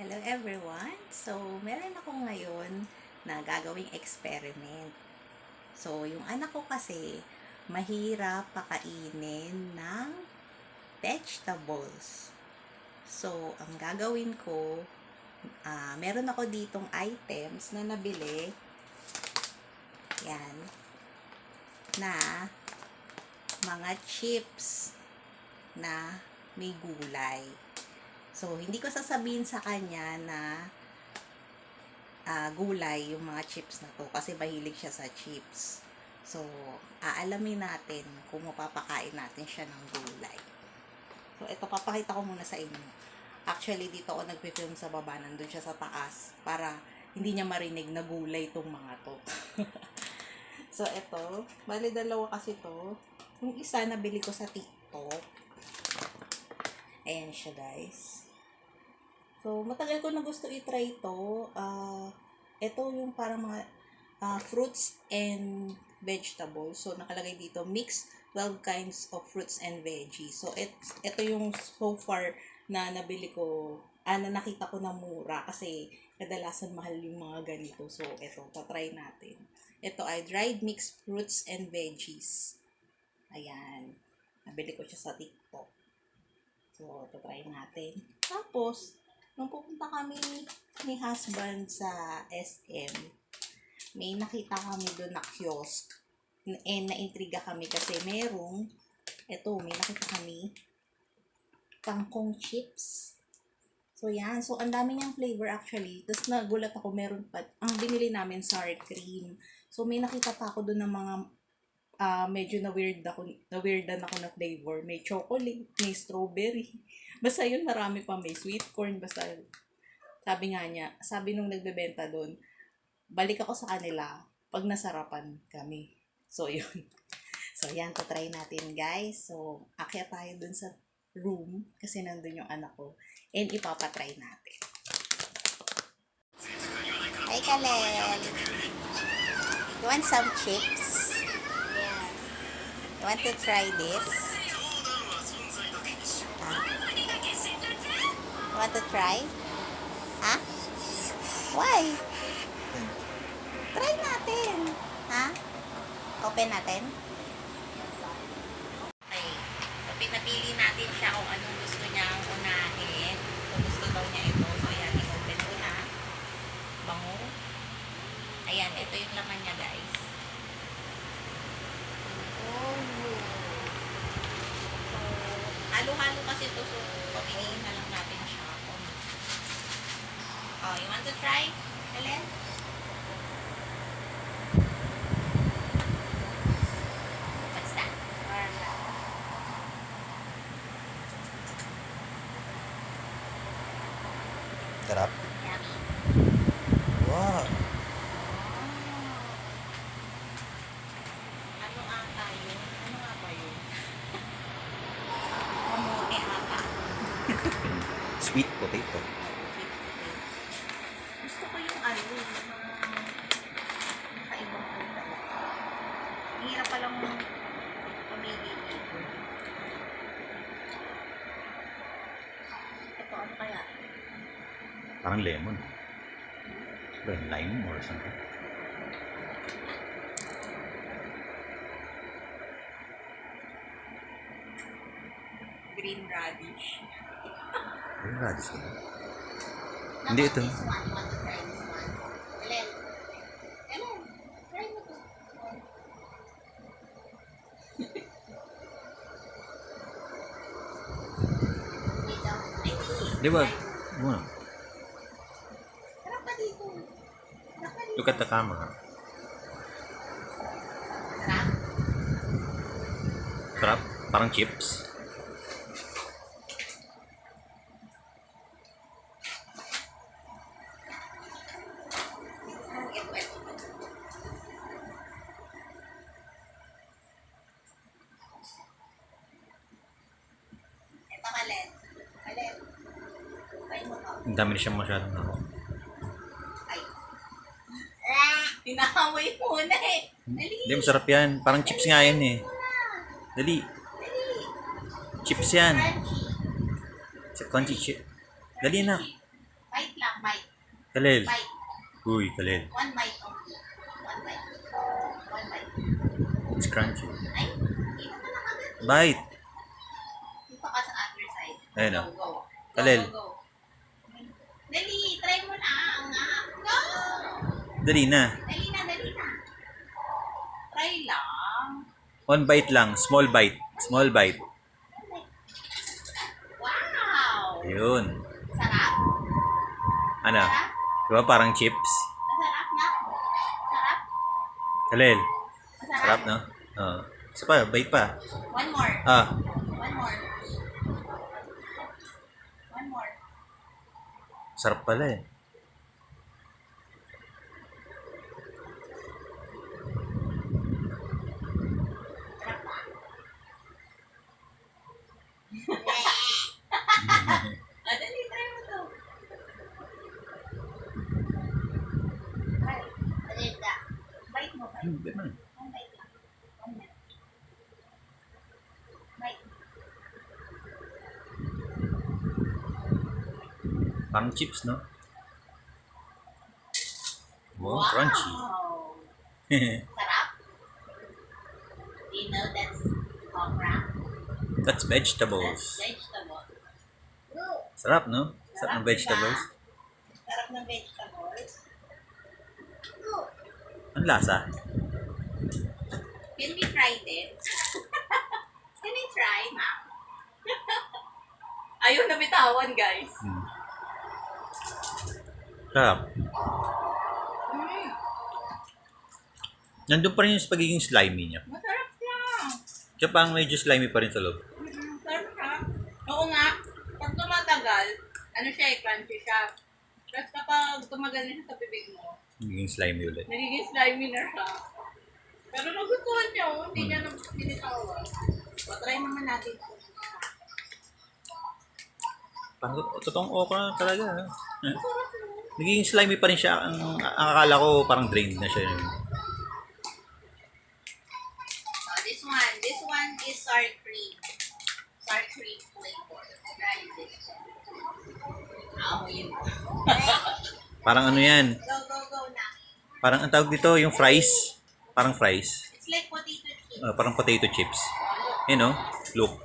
Hello everyone! So, meron ako ngayon na gagawing experiment. So, yung anak ko kasi, mahirap pakainin ng vegetables. So, ang gagawin ko, ah, meron ako ditong items na nabili. Yan. Na mga chips na may gulay. So, hindi ko sasabihin sa kanya na ah, gulay yung mga chips na to kasi mahilig siya sa chips. So, aalamin natin kung mapapakain natin siya ng gulay. So, ito, papakita ko muna sa inyo. Actually, dito ako nagpe-film sa baba, nandun siya sa taas para hindi niya marinig na gulay itong mga to. so, ito, bali dalawa kasi to. Yung isa, nabili ko sa TikTok. Ayan siya, guys. So, matagal ko na gusto i-try ito. Ah, ito yung parang mga ah, fruits and vegetables. So, nakalagay dito, mix 12 kinds of fruits and veggies. So, it, ito yung so far na nabili ko, ah, na nakita ko na mura kasi kadalasan mahal yung mga ganito. So, ito, tatry natin. Ito ay dried mixed fruits and veggies. Ayan. Nabili ko siya sa TikTok. So, tatry natin. Tapos, nung pupunta kami ni husband sa SM, may nakita kami doon na kiosk. And naintriga kami kasi merong, eto, may nakita kami, kangkong chips. So, yan. So, ang dami niyang flavor actually. Tapos, nagulat ako, meron pa, ang binili namin sour cream. So, may nakita pa ako doon ng mga ah medyo na weird ako, na weirdan ako na flavor. May chocolate, may strawberry. Basta yun, marami pa. May sweet corn. Basta, sabi nga niya, sabi nung nagbebenta doon, balik ako sa kanila pag nasarapan kami. So, yun. So, yan, try natin, guys. So, akyat tayo dun sa room kasi nandun yung anak ko. And ipapatry natin. Hi, Kalel! You want some chips? Want to try this? Ah. Want to try? Ha? Why? Try natin. Ha? Open natin? Okay. So, pinapili natin siya kung anong gusto niyang unahin. Kung gusto daw niya ito. So, ayan. I-open ko na. Bango. Ayan. Ito yung laman niya, guys. Oh. So, halo-halo kasi ito. So, pamiliin na lang natin siya. Oh, you want to try, Helen? What's that? Sarap. Yummy. Wow. Ano ata yun? Ano nga ba yun? Kamote ata. Sweet potato. Gusto ko yung ano, yung mga nakaibang. Ang hirap palang pamili dito. Ito, ano kaya? Parang lemon. Ba, lime or something. Green radish. Hindi ito. This one, hindi. Di ba? Wow. Look at the camera. Sarap. Parang chips. Kalen. Kalen. Try mo to. Ang dami na siyang masyadong ako. Ay. Ah! Pinahaway mo na eh. Dali. Hindi, masarap yan. Parang chips nga yan eh. Dali. Chips yan. Sa crunchy chip. Dali na. Bite bite. Kalel. Bite. Uy, kalel. One bite only. One bite. One bite. It's crunchy. Ay, dito ka na agad. Bite. Dito ka sa other side. Ayun. Go, go, go. Dali, try mo na. Nga. Go! Dali na. Dali na, dali na. Try lang. One bite lang. Small bite. Small bite. Wow! Yun. Sarap? Ano? Sarap? Diba parang chips? Masarap na? Sarap? Masarap? Sarap, no? Oo. Isa pa, bite pa. One more. Ah, One more. One more. Sarap pala eh. Sarap pa. Ah, dali, try mo to. Try. Dali ka. Bite mo, bite. Hmm, ganun. One bite lang. One bite. Bite. Parang chips, no? Wow, crunchy. Sarap. Do you know that's okra? That's That's vegetables. vegetable. Sarap, no? Sarap ng Sarap, vegetables. diba? Sarap ng vegetables. Ang lasa. Can we try this? Can we try, ma'am? Ayaw na bitawan, guys. Hmm. Sarap. Nandun pa rin yung pagiging slimy niya. masarap lang. Kaya parang medyo slimy pa rin sa loob. Mm, sarap siya. Oo nga, pag tumatagal, ano siya eh, crunchy siya. Tapos kapag tumagal na siya sa bibig mo, Nagiging slimy ulit. nagiging slimy na siya. Pero nagustuhan niya, oh. hindi niya na binitawan. So, try naman natin. Parang totoong okra talaga. ha? Masarap yun. Nagiging slimy pa rin siya. Ang, ang akala ko parang drained na siya. So, this one, this one is sour cream. Sour cream flavor. Try this. Parang ano yan. Go, go, go na. Parang ang tawag dito, yung fries. Parang fries. It's like potato chip. Ah, parang potato chips. You know? Look.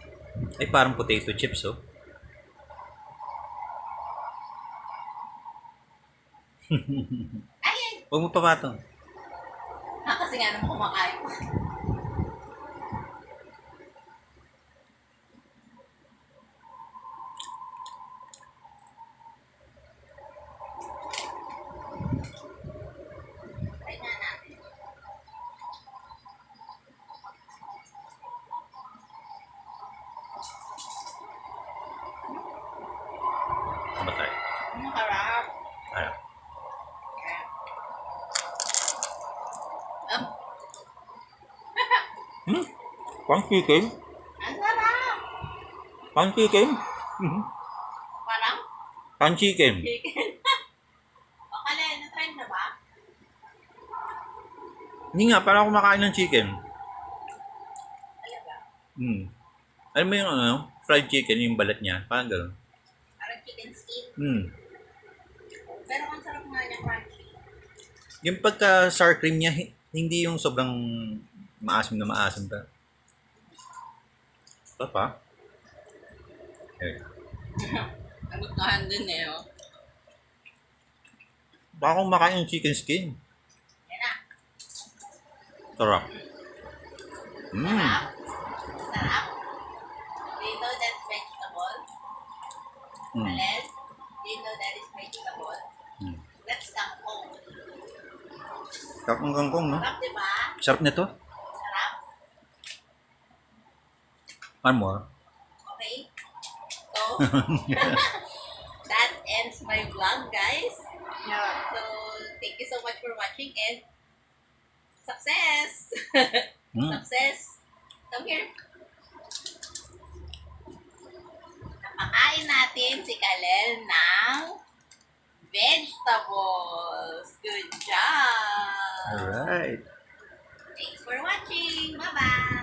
Ay, parang potato chips, oh. Ay. Huwag mo papatong. Ah, kasi nga naman kumakain. Try na natin. Ano tayo? Ang harap. Ano? Um, Hmm? Pang chicken? ang sarap. Pang chicken? Mhm. Parang Pang chicken. o, kala, na-try na ba? Hindi nga, parang kumakain ng chicken. Talaga? Hmm. Alam mo yung ano, fried chicken, yung balat niya. Parang gano'n. Parang chicken skin. Hmm. Pero ang sarap nga niya crunchy. Yung pagka sour cream niya, hi- hindi yung sobrang maasim na maasim pa. Ito pa. Eh. Nagustuhan din eh, oh. Baka kung makain ng chicken skin. Yan na. Sarap. Hmm. Sarap. Do you know that's vegetable? Hmm. Alel? Do you know that is vegetable? Hmm. That's kangkong. Sarap ng kangkong, no? Sarap, di ba? Sarap nito. Sarap. One more. Okay? So, that ends my vlog, guys. Yeah. So, thank you so much for watching and success! Hmm. Success! Come here. Napakain natin si Kalel ng vegetables. Good job! Alright. Thanks for watching. Bye-bye!